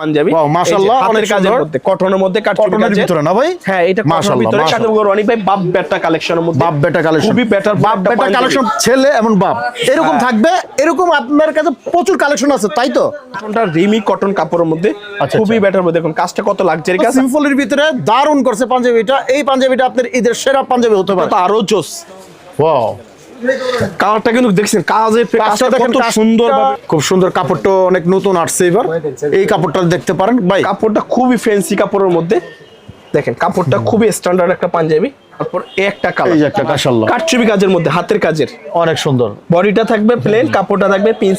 Panjabi. Wow, মাশাআল্লাহ, অনেক কাজের মধ্যে কটনের মধ্যে কটনের ভিতরে না ভাই? হ্যাঁ এটা মাশাআল্লাহ, ভিতরে কাজ মাশাআল্লাহ। অনেক ভাই বাপ বেটা কালেকশনের মধ্যে। বাপ বেটা কালেকশন। খুবই better বাপ বেটা কালেকশন ছেলে এমন বাপ। এরকম হ্যাঁ। থাকবে এরকম আপনার কাছে প্রচুর কালেকশন আছে তাই তো? কটনটা রিমি কটন কাপড়ের মধ্যে আচ্ছা, খুবই আচ্ছা। বেটার মধ্যে। দেখুন কাজটা কত কাজ সিম্পলের ভিতরে দারুণ করছে পাঞ্জাবিটা। এই পাঞ্জাবিটা আপনার ঈদের সেরা পাঞ্জাবি হতে পারে। আরও জোস। ওয়াও কালারটা কিন্তু দেখছেন কাজটা দেখেন সুন্দর খুব সুন্দর কাপড়টা অনেক নতুন আসছে এবার। এই কাপড়টা দেখতে পারেন ভাই। কাপড়টা খুবই ফ্যান্সি কাপড়ের মধ্যে। দেখেন কাপড়টা খুবই স্ট্যান্ডার্ড একটা পাঞ্জাবি তারপর একটা এই কালার। যে একটা মাশাআল্লাহ। কাটচুবি কাজের মধ্যে হাতের কাজের। অনেক সুন্দর। বডিটা থাকবে প্লেন কাপড়টা থাকবে পিন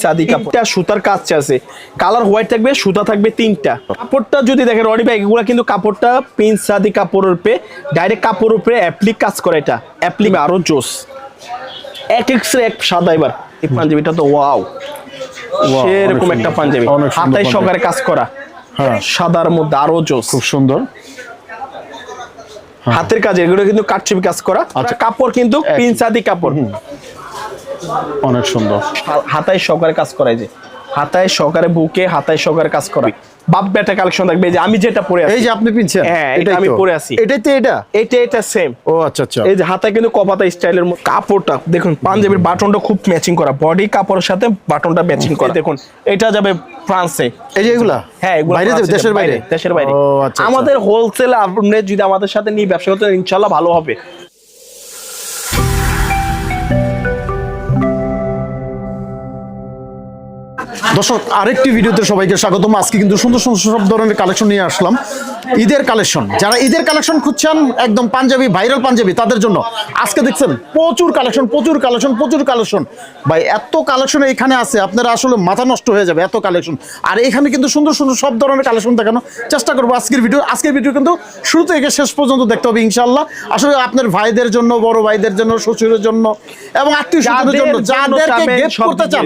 সুতার কাজ আছে। কালার হোয়াইট থাকবে সুতা থাকবে তিনটা। কাপড়টা যদি দেখেন রডি ভাই এগুলা কিন্তু কাপড়টা পিন আদি কাপড়ের উপরে ডাইরেক্ট কাপড়ের উপরে অ্যাপ্লিক কাজ করে এটা। অ্যাপ্লিক আরও জোস। এক এক এক সাদা এবার এই পাঞ্জাবিটা তো ওয়াও সেরকম একটা পাঞ্জাবি। হাতায়। সহকারে কাজ করা। হ্যাঁ। সাদার মধ্যে আরও জোস। খুব সুন্দর। হাতের কাজ এগুলো কিন্তু কাটছবি কাজ করা। আচ্ছা। কাপড় কিন্তু পিন আদি কাপড়। অনেক সুন্দর। হাতায় সকারে কাজ করাই যে। হাতায় সকারে বুকে হাতায় সহকারে কাজ করা। বাপ বেটা কালেকশন থাকবে যে আমি যেটা পরে আছি। এই যে আপনি পিনছেন হ্যাঁ, এটা আমি পরে আছি। এটাই তো এটা? এটা এটা সেম ও আচ্ছা আচ্ছা। এই যে হাতায় কিন্তু কপাতা স্টাইলের মধ্যে কাপড়টা দেখুন পাঞ্জাবির বাটনটা খুব ম্যাচিং করা। বডি কাপড়ের সাথে বাটনটা ম্যাচিং করা। দেখুন এটা যাবে ফ্রান্সে এই যে এগুলা? হ্যাঁ এগুলো বাইরে যাবে দেশের বাইরে দেশের বাইরে। ও আচ্ছা আচ্ছা। আমাদের হোলসেল আপনি যদি আমাদের সাথে নিয়ে ব্যবসা করতে ইনশাল্লাহ ভালো হবে। দর্শক আরেকটি ভিডিওতে সবাইকে স্বাগতম। আজকে কিন্তু সুন্দর সুন্দর সব ধরনের কালেকশন নিয়ে আসলাম। ঈদের কালেকশন যারা ঈদের কালেকশন খুঁজছেন একদম পাঞ্জাবি ভাইরাল পাঞ্জাবি তাদের জন্য আজকে দেখছেন প্রচুর কালেকশন প্রচুর কালেকশন প্রচুর কালেকশন। ভাই এত কালেকশন এখানে আছে আপনারা আসলে মাথা নষ্ট হয়ে যাবে এত কালেকশন। আর এখানে কিন্তু সুন্দর সুন্দর সব ধরনের কালেকশন দেখানো চেষ্টা করব আজকের ভিডিও। আজকের ভিডিও কিন্তু শুরু থেকে শেষ পর্যন্ত দেখতে হবে ইনশাল্লাহ আসলে আপনার ভাইদের জন্য বড় ভাইদের জন্য শ্বশুরের জন্য এবং আত্মীয় স্বজনের জন্য যাদেরকে গিফট করতে চান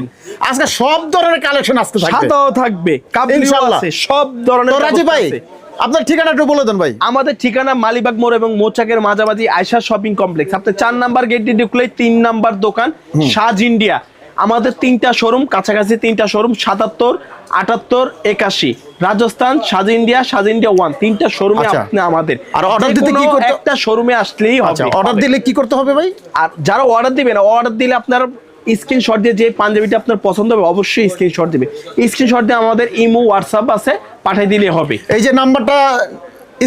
আজকে সব ধরনের কালেকশন আজকে থাকবে। সাদাও থাকবে কাবলিও আছে সব ধরনের তো রাজি ভাই আপনার ঠিকানা একটু বলে দেন ভাই। আমাদের ঠিকানা মালিবাগ মোড় এবং মোচাকের মাঝামাঝি আয়সা শপিং কমপ্লেক্স। আপনি চার নাম্বার গেট দিয়ে ঢুকলে তিন নাম্বার দোকান সাজ ইন্ডিয়া। আমাদের তিনটা শোরুম কাছাকাছি তিনটা শোরুম সাতাত্তর আটাত্তর একাশি। রাজস্থান সাজ ইন্ডিয়া সাজ ইন্ডিয়া ওয়ান তিনটা শোরুমে আচ্ছা। আপনি আমাদের। আর অর্ডার দিতে কি করতে- একটা শোরুমে আসলেই হবে। আচ্ছা অর্ডার দিলে কি করতে হবে ভাই? আর যারা অর্ডার দিবেন অর্ডার দিলে আপনার স্ক্রিনশট দিয়ে যে পাঞ্জাবিটা আপনার পছন্দ হবে অবশ্যই স্ক্রিনশট দিবে স্ক্রিনশট দিয়ে আমাদের ইমো হোয়াটসঅ্যাপ আছে পাঠিয়ে দিলে হবে এই যে নাম্বারটা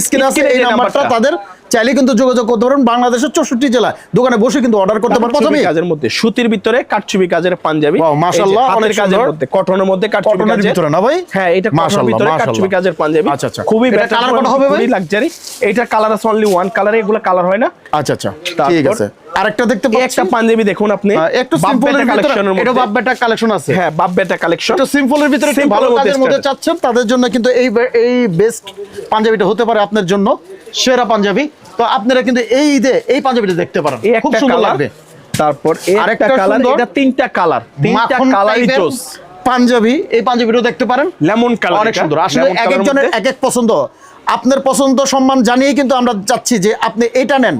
স্ক্রিন আছে এই নাম্বারটা নাম্বারটা। তাদের চাইলে কিন্তু যোগাযোগ করতে পারেন বাংলাদেশের চৌষট্টি জেলায়। দোকানে বসে কিন্তু অর্ডার করতে পারেন প্রথমে কাজের মধ্যে সুতির ভিতরে কাটছবি কাজের পাঞ্জাবি মাশাআল্লাহ, অনেক কাজের মধ্যে কটনের মধ্যে কাটছবি কাজের। ভিতরে না ভাই? হ্যাঁ এটা মাশাআল্লাহ, ভিতরে। কাটছবি কাজের পাঞ্জাবি। আচ্ছা, আচ্ছা। খুবই এটা colour কটা হবে ভাই? লাক্সারি এটা কালার আছে অনলি ওয়ান কালারে এগুলো কালার হয় না। আচ্ছা আচ্ছা ঠিক আছে। আরেকটা দেখতে পাচ্ছি একটা পাঞ্জাবি দেখুন আপনি। একটু বাপ সিম্পলের কালেকশনের এটা মধ্যে। বাপ বেটা কালেকশন আছে। হ্যাঁ বাপ বেটা কালেকশন একটু সিম্পলের ভিতরে একটু ভালো কাজের মধ্যে চাচ্ছেন তাদের জন্য কিন্তু এই এই বেস্ট পাঞ্জাবিটা হতে পারে আপনার জন্য। সেরা পাঞ্জাবি। তো আপনারা কিন্তু এই ঈদে এই পাঞ্জাবিটা দেখতে পারেন। খুব সুন্দর লাগবে। তারপর আরেকটা কালার এটা তিনটা কালার। তিনটা কালারই চোস পাঞ্জাবি এই পাঞ্জাবিটা দেখতে পারেন। লেমন কালার অনেক সুন্দর। আসলে এক একজনের এক এক পছন্দ। আপনার পছন্দ সম্মান জানিয়ে কিন্তু আমরা চাচ্ছি যে আপনি এটা নেন।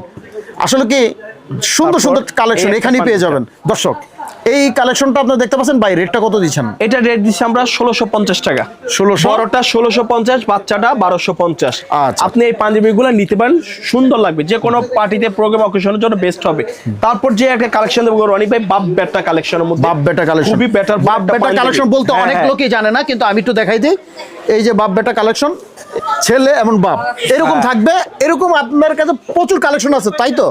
আসলে কি সুন্দর সুন্দর কালেকশন এখানেই পেয়ে যাবেন। দর্শক এই কালেকশনটা আপনারা দেখতে পাচ্ছেন ভাই রেটটা কত দিচ্ছেন? এটা রেট দিচ্ছি আমরা ষোলোশো পঞ্চাশ টাকা। 1600? বড়টা ষোলোশো পঞ্চাশ বাচ্চাটা বারোশো পঞ্চাশ। আচ্ছা। আপনি এই পাঞ্জাবি গুলো নিতে পারেন সুন্দর লাগবে। যে কোনো পার্টিতে প্রোগ্রাম অকেশনের জন্য বেস্ট হবে। তারপর যে একটা কালেকশন দেবো রনি ভাই বাপ বেটা কালেকশনের মধ্যে। বাপ বেটা কালেকশন খুবই বেটার বাপ বেটা কালেকশন বলতে অনেক লোকই জানে না কিন্তু আমি একটু দেখাই দিই। এই যে বাপ বেটা কালেকশন ছেলে এমন বাপ এরকম হ্যাঁ। থাকবে এরকম আপনার কাছে প্রচুর কালেকশন আছে তাই তো?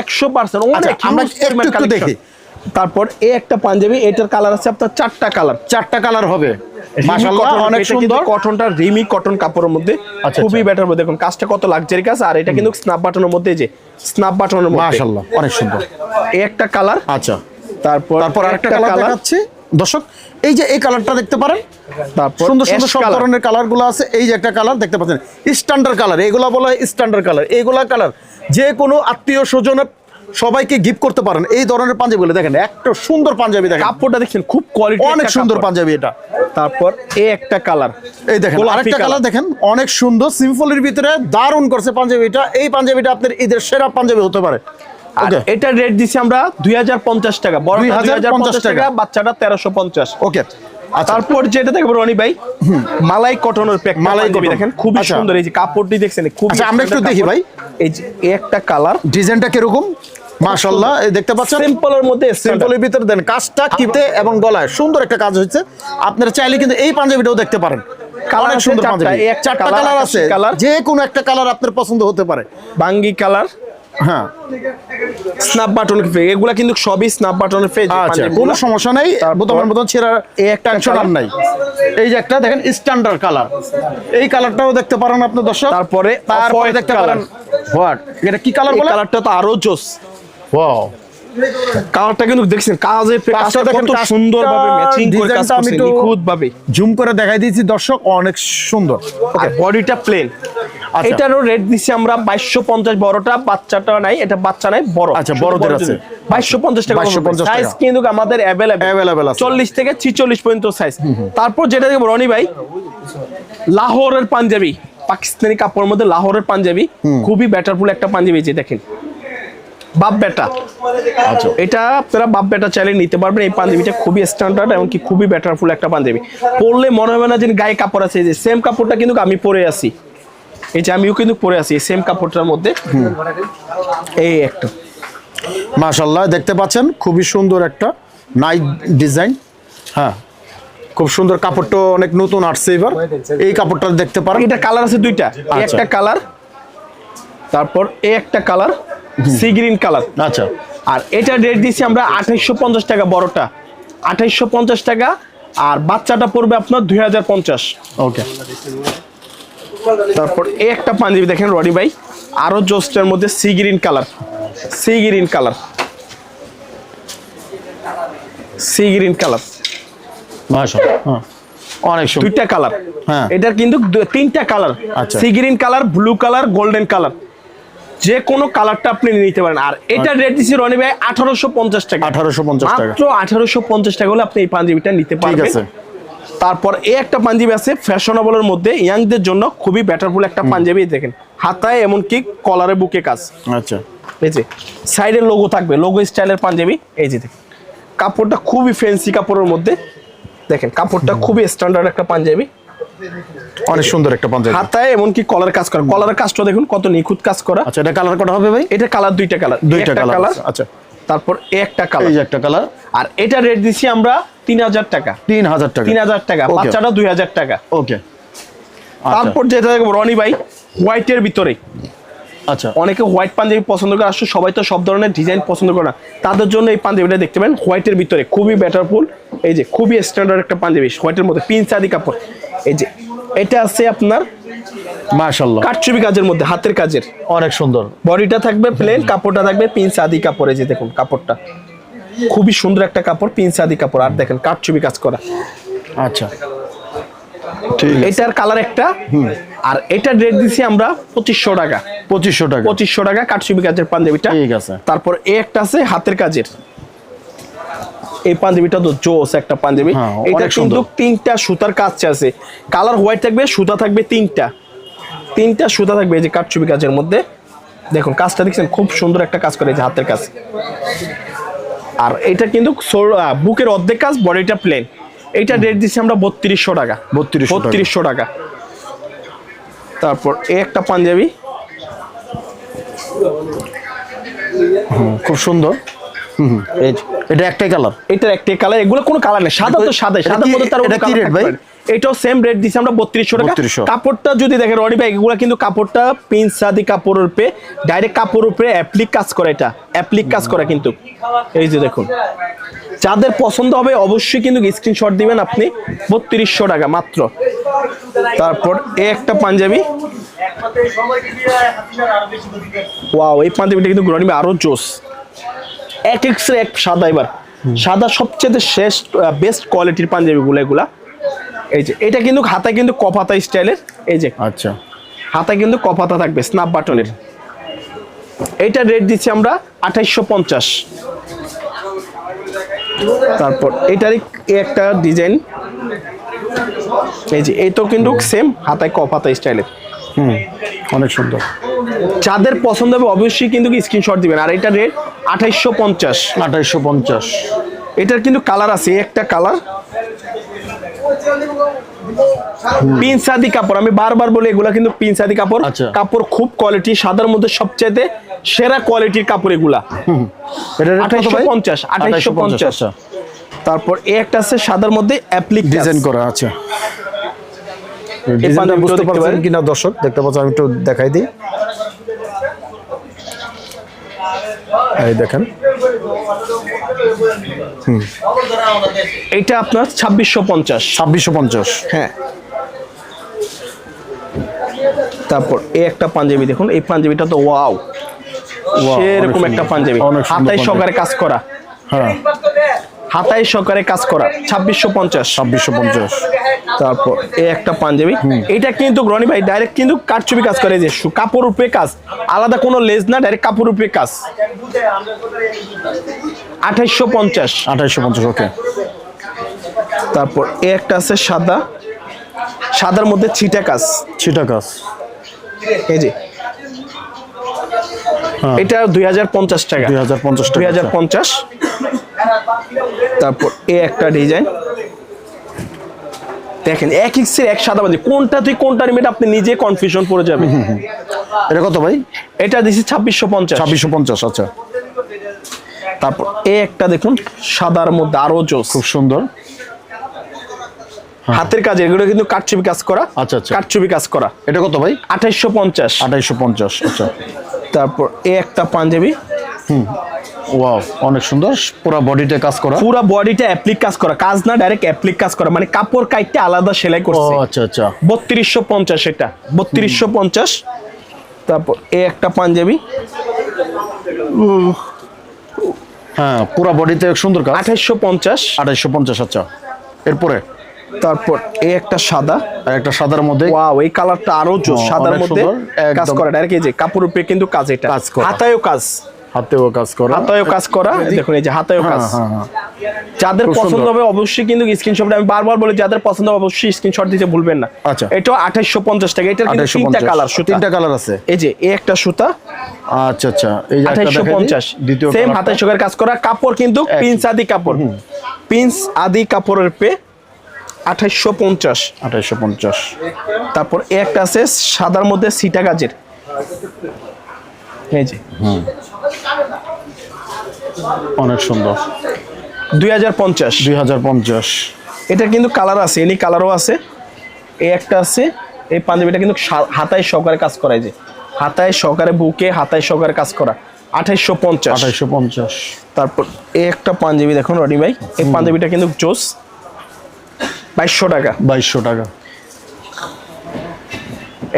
একশো পার্সেন্ট আচ্ছা, আমরা একটু একটু দেখি। তারপর এই একটা পাঞ্জাবি এটার কালার আছে আপনার চারটা কালার চারটা কালার হবে। অনেক সুন্দর। কটনটা রিমি কটন কাপড়ের মধ্যে আচ্ছা, খুবই আচ্ছা। বেটার দেখুন কাজটা কত লাক্সারি কাজ। আর এটা কিন্তু স্ন্যাপ বাটনের মধ্যে যে স্ন্যাপ বাটনের মাশাআল্লাহ অনেক সুন্দর। এই একটা কালার আচ্ছা। তারপর তারপর আরেকটা কালার দেখাচ্ছি। দর্শক এই যে এই কালারটা দেখতে পারেন। তারপর সুন্দর সুন্দর সব ধরনের কালারগুলো আছে। এই যে একটা কালার দেখতে পাচ্ছেন। স্ট্যান্ডার্ড কালার এগুলা বলা হয় স্ট্যান্ডার্ড কালার এইগুলা কালার যে কোনো আত্মীয় স্বজনের সবাইকে গিফট করতে পারেন। এই ধরনের পাঞ্জাবিগুলো দেখেন একটা সুন্দর পাঞ্জাবি দেখেন। কাপড়টা দেখছেন খুব কোয়ালিটি অনেক সুন্দর পাঞ্জাবি এটা। তারপর এই একটা কালার। এই দেখেন আরেকটা কালার। দেখেন অনেক সুন্দর সিম্পলের ভিতরে দারুণ করছে পাঞ্জাবিটা। এই পাঞ্জাবিটা আপনার ঈদের সেরা পাঞ্জাবি হতে পারে। এটা রেট দিছি আমরা দুই হাজার পঞ্চাশ টাকা বড় দুই হাজার টাকা। বাচ্চাটা তেরোশো পঞ্চাশ। ওকে। তারপর যেটা দেখব রনি ভাই মালাই কটনের প্যাক মালাই cotton। দেখেন খুবই আচ্ছা। সুন্দর এই যে কাপড়টি দেখছেন খুব আচ্ছা, আমরা একটু দেখি ভাই। এই যে একটা কালার ডিজাইনটা কীরকম? মাশাল্লাহ এই দেখতে পাচ্ছেন? সিম্পলের মধ্যে সিম্পলের ভিতরে দেন কাজটা কিতে এবং গলায়। সুন্দর একটা কাজ হচ্ছে আপনারা চাইলে কিন্তু এই পাঞ্জাবিটাও দেখতে পারেন। কালার অনেক সুন্দর পাঞ্জাবি। চারটা কালার, আছে। যে কোনো একটা কালার আপনার পছন্দ হতে পারে। বাঙ্গি কালার হ্যাঁ। স্ন্যাপ বাটন এগুলা কিন্তু সবই স্ন্যাপ বাটনের ফেজ আচ্ছা কোনো সমস্যা নাই। বোতামের মতন ছেঁড়ার এই একটা অংশ আর colour। নাই। এই যে একটা দেখেন স্ট্যান্ডার্ড কালার এই কালারটাও দেখতে পারেন আপনি দর্শক। তারপরে তারপরে দেখতে পারেন হোয়াট এটা কি কালার বলে? কালারটা তো আরও জোস। ওয়াও কালারটা কিন্তু দেখছেন কাজের কাজটা দেখেন, কত কাজটা, সুন্দর ভাবে ম্যাচিং করে কাজ করছে একটু- নিখুঁত ভাবে জুম করে দেখাই দিয়েছি দর্শক অনেক সুন্দর। আর বডিটা প্লেন আচ্ছা। এটারও রেট দিচ্ছি আমরা বাইশশো পঞ্চাশ বড়টা বাচ্চাটা নাই এটা বাচ্চা নাই বড়। আচ্ছা, বড়দের আছে। বাইশশো পঞ্চাশ টাকা 2250 সাইজ কিন্তু আমাদের অ্যাভেলেবেল Available আছে। চল্লিশ থেকে ছিচল্লিশ পর্যন্ত সাইজ তারপর যেটা দেখব রনি ভাই লাহোরের পাঞ্জাবি। পাকিস্তানি কাপড়ের মধ্যে লাহোরের পাঞ্জাবি। খুবই ব্যাটারফুল একটা পাঞ্জাবি যে দেখেন। বাপ বেটা। আচ্ছা। এটা আপনারা বাপ বেটা চাইলে নিতে পারবেন। এই পাঞ্জাবিটা খুবই স্ট্যান্ডার্ড এমনকি খুবই ব্যাটারফুল একটা পাঞ্জাবি। পরলে মনে হবে না যে গায়ে কাপড় আছে। যে সেম কাপড়টা কিন্তু আমি পরে আছি। এই যে আমিও কিন্তু পরে আছি। সেম কাপড়টার মধ্যে। এই একটা। মাশাল্লাহ দেখতে পাচ্ছেন? খুবই সুন্দর একটা নাইট ডিজাইন হ্যাঁ। খুব সুন্দর কাপড়টা অনেক নতুন আসছে এবার। এই কাপড়টা দেখতে পারেন। এটা কালার আছে দুইটা। আচ্ছা। একটা কালার তারপর এই একটা কালার সি গ্রিন কালার আচ্ছা। আর এটা রেট দিচ্ছি আমরা আঠাইশশো পঞ্চাশ টাকা বড়টা। আঠাইশশো পঞ্চাশ টাকা আর বাচ্চাটা পড়বে আপনার দুই হাজার পঞ্চাশ। ওকে তারপর এই একটা পাঞ্জাবি দেখেন রডি ভাই আরও জোস্টের মধ্যে sea green colour sea green colour sea green colour হ্যাঁ। অনেক দুইটা কালার হ্যাঁ। এটার কিন্তু তিনটা কালার আচ্ছা। Sea green colour blue colour golden colour যে কোনো কালারটা আপনি নিতে পারেন। আর এটা রেট দিচ্ছি রনি ভাই আঠারোশো পঞ্চাশ টাকা। 1850 টাকা। মাত্র আঠারোশো পঞ্চাশ টাকা হলে আপনি এই পাঞ্জাবিটা নিতে ঠিক পারবেন। আছে। তারপর এই একটা পাঞ্জাবি আছে ফ্যাশনেবলের মধ্যে ইয়াংদের জন্য খুবই ব্যাটারফুল একটা পাঞ্জাবি দেখেন। হাতায় এমনকি কলারে বুকে কাজ। আচ্ছা। এই যে সাইডে লোগো থাকবে লোগো স্টাইলের পাঞ্জাবি। এই যে দেখেন। কাপড়টা খুবই ফ্যান্সি কাপড়ের মধ্যে। দেখেন কাপড়টা খুবই স্ট্যান্ডার্ড একটা পাঞ্জাবি। অনেক সুন্দর একটা পাঞ্জাবি হাতায় এমনকি কলার কাজ করা। কলার কাজটা দেখুন কত নিখুঁত কাজ করা। আচ্ছা এটা কালার কটা হবে ভাই? এটা কালার দুইটা কালার। দুইটা কালার আচ্ছা। তারপর এই একটা এই কালার যে একটা কালার। আর এটা রেট দিচ্ছি আমরা তিন হাজার টাকা। তিন হাজার টাকা। তিন হাজার টাকা. বাচ্চাটা দুই হাজার টাকা। ওকে তারপর যেটা দেখব রনি ভাই হোয়াইটের ভিতরে। আচ্ছা। অনেকে হোয়াইট পাঞ্জাবি পছন্দ করে আসলে সবাই তো সব ধরনের ডিজাইন পছন্দ করে না। তাদের জন্য এই পাঞ্জাবিটা দেখতে পারেন হোয়াইটের ভিতরে। খুবই ব্যাটারফুল এই যে খুবই স্ট্যান্ডার্ড একটা পাঞ্জাবি হোয়াইটের মধ্যে পিন চাঁদি কাপড়। এই যে এটা আছে আপনার মাশাল্লাহ কাটছবি কাজের মধ্যে হাতের কাজের। অনেক সুন্দর। বডিটা থাকবে প্লেন কাপড়টা থাকবে পিন চাঁদি কাপড় এই যে দেখুন কাপড়টা। খুবই সুন্দর একটা কাপড় পিন চাঁদি কাপড়। আর দেখেন কাটছবি কাজ করা। আচ্ছা। এটার কালার একটা। আর এটার রেট দিছি আমরা পঁচিশশো টাকা। পঁচিশশো টাকা। পঁচিশশো টাকা কাটছবি কাজের পাঞ্জাবিটা। ঠিক আছে। তারপর এ একটা আছে হাতের কাজের। এই পাঞ্জাবিটা তো জোস একটা পাঞ্জাবি। হ্যাঁ, এটা কিন্তু। তিনটা সুতার কাজ আছে। কালার হোয়াইট থাকবে সুতা থাকবে তিনটা। তিনটা সুতা থাকবে এই যে কাটছবি কাজের মধ্যে। দেখুন কাজটা দেখছেন খুব সুন্দর একটা কাজ করে এই যে হাতের কাজ। আর এটা কিন্তু বুকের অর্ধেক কাজ বডিটা প্লেন এইটা রেট দিচ্ছি আমরা বত্রিশশো টাকা। 3200 টাকা। বত্রিশশো টাকা। তারপর এই একটা পাঞ্জাবি। খুব সুন্দর। এটা একটাই কালার এটার একটাই কালার এগুলো কোনো কালার নেই। সাদা তো সাদা এটা সাদার মধ্যে তার এটা কি rate ভাই? এটাও সেম রেট দিছি আমরা বত্রিশশো টাকা। 3200 কাপড়টা যদি দেখেন রডি ভাই এগুলো কিন্তু কাপড়টা পিন সাদি কাপড়ের উপরে ডাইরেক্ট কাপড়ের উপরে অ্যাপ্লিক কাজ করে এটা। অ্যাপ্লিক কাজ করে কিন্তু। এই যে দেখুন। যাদের পছন্দ হবে অবশ্যই কিন্তু স্ক্রিনশট দিবেন আপনি। বত্রিশশো টাকা মাত্র। তারপর এই একটা পাঞ্জাবি। ওয়াও এই পাঞ্জাবিটা কিন্তু রডি ভাই আরও জোস। এক এক্স এক সাদা এবার। সাদা সবচেয়ে শেষ বেস্ট কোয়ালিটির পাঞ্জাবিগুলো এগুলা। এই যে এটা কিন্তু হাতায় কিন্তু কপাতা স্টাইলের এই যে। আচ্ছা। হাতায় কিন্তু কপাতা থাকবে স্ন্যাপ বাটনের এইটা রেট দিচ্ছি আমরা আঠাইশশো পঞ্চাশ। তারপর এটারই একটা ডিজাইন এই যে এই তো কিন্তু সেম হাতায় কপাতা স্টাইলের। হুম। অনেক সুন্দর। যাদের পছন্দ হবে অবশ্যই কিন্তু স্ক্রিনশট দিবেন। আর এটা রেট আঠাইশশো পঞ্চাশ। আঠাইশশো পঞ্চাশ। এটার কিন্তু কালার আছে একটা কালার পিনসাদি কাপড় আমি বারবার বলি এগুলা কিন্তু পিনসাদি কাপড়। আচ্ছা। কাপড় খুব কোয়ালিটি সাদার মধ্যে সবচাইতে সেরা কোয়ালিটির কাপড় এগুলা। 2850, 2850 আচ্ছা। তারপর এ একটা আছে সাদার মধ্যে অ্যাপ্লিক ডিজাইন করা আছে ডিজাইনটা বুঝতে পারছেন কিনা দর্শক? দেখতে পাচ্ছেন আমি একটু দেখাই দিই। এই দেখেন। এটা আপনার ছাব্বিশশো পঞ্চাশ। ছাব্বিশশো পঞ্চাশ। হ্যাঁ। তারপর এই একটা পাঞ্জাবি দেখুন এই পাঞ্জাবিটা তো ওয়াও। সেরকম একটা পাঞ্জাবি। হাতায়। সহকারে কাজ করা। হ্যাঁ। হাতায় সহকারে কাজ করা। ছাব্বিশশো পঞ্চাশ। ছাব্বিশশো পঞ্চাশ। তারপর এই একটা পাঞ্জাবি। এটা কিন্তু রনি ভাই ডাইরেক্ট কিন্তু কারচুপি কাজ করে যে কাপড় উপরে কাজ। আলাদা কোনো লেজ না ডাইরেক্ট কাপড় উপরে কাজ। আঠাইশশো পঞ্চাশ। আঠাইশশো পঞ্চাশ ওকে তারপর এ একটা আছে সাদা। সাদার মধ্যে ছিটা কাজ। ছিটা কাজ। এই যে। এটা দুই হাজার পঞ্চাশ টাকা। দুই হাজার পঞ্চাশ দুই হাজার পঞ্চাশ। তারপর এ একটা ডিজাইন দেখেন এক ইক্সের এক সাদা বাজি কোনটা তুই কোনটা নিবি আপনি নিজে কনফিউশন পড়ে যাবে। এটা কত ভাই? এটা দিছি ছাব্বিশশো পঞ্চাশ। ছাব্বিশশো পঞ্চাশ আচ্ছা। তারপর এ একটা দেখুন সাদার মধ্যে আরও জোস। খুব সুন্দর। হাতের কাজ এগুলো কিন্তু কাটছবি কাজ করা। আচ্ছা, আচ্ছা। কাটছবি কাজ করা। এটা কত ভাই? আঠাইশশো পঞ্চাশ। আঠাইশশো পঞ্চাশ আচ্ছা। তারপর এ একটা পাঞ্জাবি। ওয়াও অনেক সুন্দর। পুরো বডিতে কাজ করা। পুরো বডিটা অ্যাপ্লিক কাজ করা। কাজ না ডাইরেক্ট অ্যাপ্লিক কাজ করা। মানে কাপড় কাইটে আলাদা সেলাই ও করছে আচ্ছা আচ্ছা। বত্রিশশো পঞ্চাশ এটা। বত্রিশশো পঞ্চাশ। তারপর এ একটা পাঞ্জাবি। হ্যাঁ পুরো বডিতে সুন্দর কাজ। আঠাইশশো পঞ্চাশ। আঠাইশশো পঞ্চাশ আচ্ছা। এরপরে? তারপর এ একটা সাদা। আর একটা সাদার মধ্যে? ওয়াও এই কালারটা আরও সাদার মধ্যে কাজ। করা। ডাইরেক্ট এই যে কাপড় উপরে কিন্তু কাজ এটা। কাজ করা। হাতায়ও কাজ। হাতেও কাজ করা। কাজ করা। দেখুন এই যে হাতায়ও কাজ। হ্যাঁ হ্যাঁ। যাদের পছন্দ হবে অবশ্যই কিন্তু আমি বারবার বলি যাদের পছন্দ হবে অবশ্যই স্ক্রিনশট দিতে ভুলবেন না। আচ্ছা। এটা টাকা। এটার কিন্তু তিনটা কালার সুতা। তিনটা কালার আছে? এই যে একটা সুতা। আচ্ছা আচ্ছা। এই যে দ্বিতীয় সেম কাজ করা। কাপড় কিন্তু পিন্স আদি কাপড়। পিন্স আদি কাপড়ের পে পঞ্চাশ। পঞ্চাশ। তারপর একটা আছে সাদার মধ্যে সিটা গাজের। এই যে অনেক সুন্দর। দুই হাজার পঞ্চাশ। দুই হাজার পঞ্চাশ। এটা কিন্তু কালার আছে এনি কালারও আছে। এই একটা আছে এই পাঞ্জাবিটা কিন্তু হাতায় সহকারে কাজ করা যে। হাতায় সহকারে বুকে হাতায় সহকারে কাজ করা। আঠাইশশো পঞ্চাশ। আঠাইশশো পঞ্চাশ। তারপর এই একটা পাঞ্জাবি দেখুন রনি ভাই। এই পাঞ্জাবিটা কিন্তু জোস। বাইশশো টাকা। বাইশশো টাকা।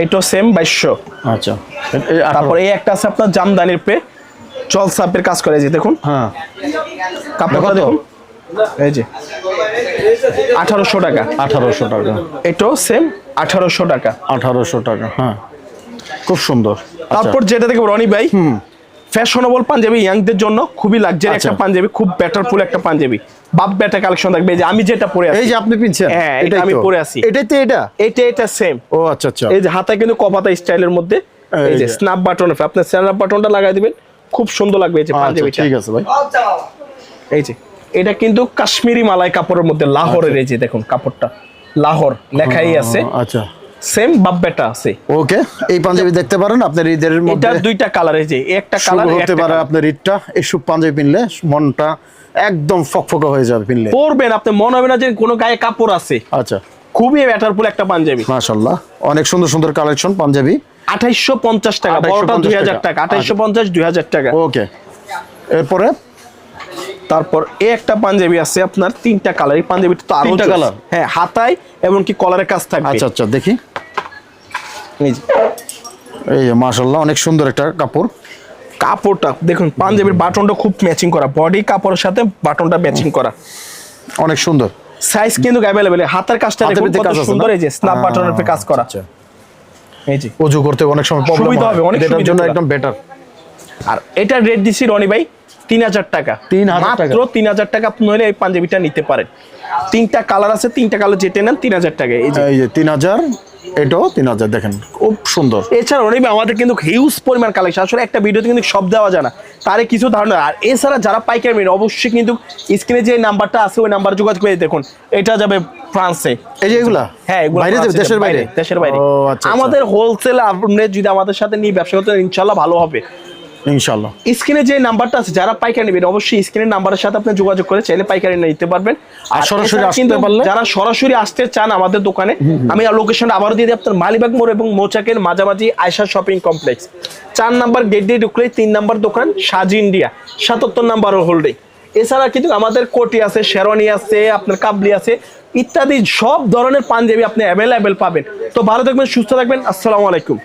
এইটাও সেম বাইশশো। আচ্ছা। তারপর এই একটা আছে আপনার জামদানির পে জল সাপের কাজ করে যে দেখুন। হ্যাঁ। কাপড়টা কত? দেখুন। এই যে আঠারোশো টাকা। আঠারোশো টাকা। এটাও সেম আঠারোশো টাকা। আঠারোশো টাকা হ্যাঁ। খুব সুন্দর। আচ্ছা। তারপর যেটা দেখব রনি ভাই হুম। ফ্যাশনেবল পাঞ্জাবি ইয়াংদের জন্য খুবই লাক্সারি আচ্ছা। একটা পাঞ্জাবি খুব ব্যাটারফুল একটা পাঞ্জাবি। বাপ ব্যাটা কালেকশন থাকবে। যে আমি যেটা পরে আছি। এই যে আপনি পিনছেন হ্যাঁ, এটা আমি পরে আছি। এটাই তো এটা? এটা এটা সেম ও আচ্ছা আচ্ছা। এই যে কিন্তু কপাতা স্টাইলের মধ্যে। এই যে। স্ন্যাপ বাটন আপনি স্ন্যাপ বাটনটা লাগাই দিবেন। খুব সুন্দর লাগবে এই যে আচ্ছা পাঞ্জাবিটা। ঠিক আছে ভাই। এই যে এটা কিন্তু কাশ্মীরি মালাই কাপড়ের মধ্যে লাহোরের এই যে দেখুন কাপড়টা। লাহোর লেখাই আছে। আচ্ছা। সেম বাপ বেটা আছে। ওকে এই পাঞ্জাবি দেখতে পারেন আপনার ঈদের মধ্যে দুইটা কালার এই যে একটা কালার হতে পারে আপনার ঈদটা এই সব পাঞ্জাবি পিনলে মনটা একদম ফকফকা হয়ে যাবে পিনলে। পরবেন আপনি মনে হবে না যে কোনো গায়ে কাপড় আছে। আচ্ছা। খুবই ব্যাটারফুল একটা পাঞ্জাবি। মাশাল্লাহ অনেক সুন্দর সুন্দর কালেকশন পাঞ্জাবি। আঠাইশশো পঞ্চাশ টাকা বড়টা দুই হাজার টাকা। টাকা আঠাইশশো পঞ্চাশ দুই হাজার টাকা। ওকে এরপরে? তারপর এ একটা পাঞ্জাবি আছে আপনার তিনটা কালার এই পাঞ্জাবিটা তো আরও তিনটা জোস। হ্যাঁ হাতায় এমনকি কলারের কাজ থাকবে। আচ্ছা আচ্ছা দেখি। এই মাশাল্লাহ অনেক সুন্দর একটা কাপড়। কাপড়টা দেখুন পাঞ্জাবির বাটনটা খুব ম্যাচিং করা বডি কাপড়ের সাথে বাটনটা ম্যাচিং করা। অনেক সুন্দর। সাইজ কিন্তু অ্যাভেলেবেল হাতের কাজটা দেখুন কত সুন্দর এই যে স্ন্যাপ বাটনের উপরে কাজ করা। আচ্ছা এই যে। অজু করতে অনেক সময় প্রবলেম সুবিধা হবে, অনেক সুবিধা জন্য একদম বেটার আর এটার রেট দিছি রনি ভাই তিন হাজার টাকা। 3000 টাকা। মাত্র তিন হাজার টাকা আপনি হলে এই পাঞ্জাবিটা নিতে পারেন। তিনটা কালার আছে তিনটা কালার যেটা নেন তিন হাজার টাকা এই যে। এই যে তিন হাজার এটাও তিন হাজার দেখেন খুব সুন্দর। এছাড়া অনেক আমাদের কিন্তু হিউজ পরিমাণ কালেকশন আসলে একটা ভিডিওতে কিন্তু সব দেওয়া যায় না। তার কিছু ধারণা। আর এছাড়া যারা পাইকারি নেবেন অবশ্যই কিন্তু স্ক্রিনে যে নাম্বারটা আছে ওই নাম্বার যোগাযোগ করে দেখুন। এটা যাবে ফ্রান্সে এই যে এগুলা? হ্যাঁ এগুলো বাইরে যাবে দেশের বাইরে? দেশের বাইরে। আচ্ছা আমাদের আমাদের হোলসেল আপনি যদি আমাদের সাথে নিয়ে ব্যবসা করতে ইনশাল্লাহ ভালো হবে। ইনশাল্লাহ স্ক্রিনে যে নাম্বারটা আছে যারা পাইকারি নেবেন অবশ্যই স্ক্রিনের নাম্বারের সাথে আপনি যোগাযোগ করে চাইলে পাইকারি নিতে পারবেন। আর সরাসরি আসতে পারলে? যারা সরাসরি আসতে চান আমাদের দোকানে আমি লোকেশনটা আবারও দিয়ে দিই আপনার মালিবাগ মোড় এবং মৌচাকের মাঝামাঝি আয়সা শপিং কমপ্লেক্স চার নাম্বার গেট দিয়ে ঢুকলে তিন নাম্বার দোকান সাজি ইন্ডিয়া সাতাত্তর নাম্বার হোল্ডিং এছাড়া কিন্তু আমাদের কোটি আছে শেরওয়ানি আছে আপনার কাবলি আছে ইত্যাদি সব ধরনের পাঞ্জাবি আপনি অ্যাভেলেবেল পাবেন। তো ভালো থাকবেন সুস্থ থাকবেন আসসালামু আলাইকুম।